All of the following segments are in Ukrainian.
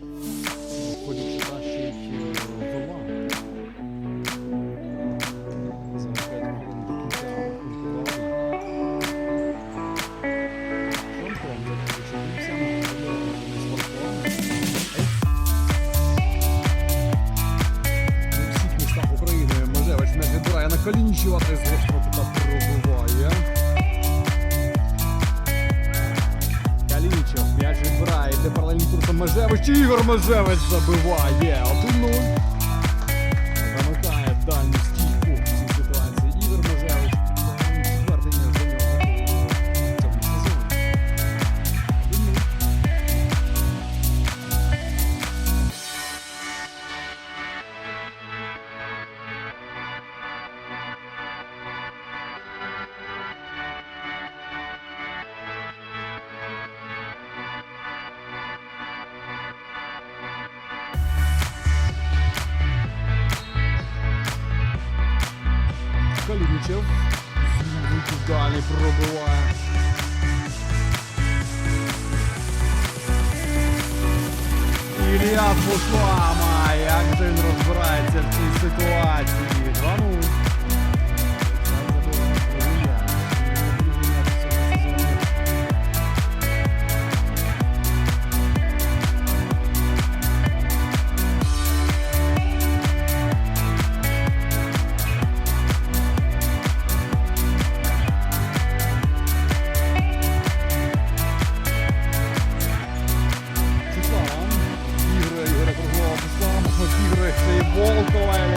Ходячи тащить вола. За 5 хвилин до кінця рахунку Фронтом закінчився, не спортом. У всіх містах України Межевич не відбирає на Калінічева, та з Межевич, Ігор Межевич забиває Калінічев. Звідки далі пробиває. Ілія Буслама. away.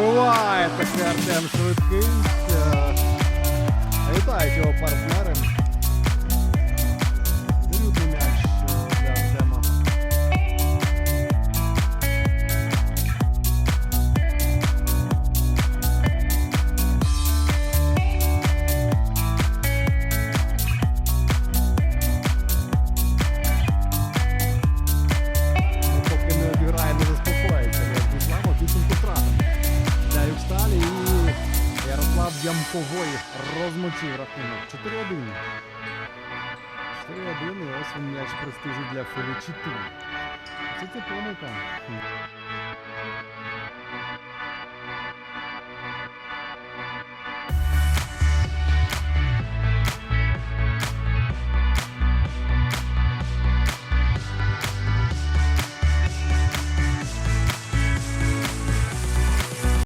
І забиває таки Артем Швидкий. Е, Вітають його партнери. Ярослав розмочив рахунок. 4-1. 4-1 і ось він м'яч престижу для Фелічіту. Це це помилка.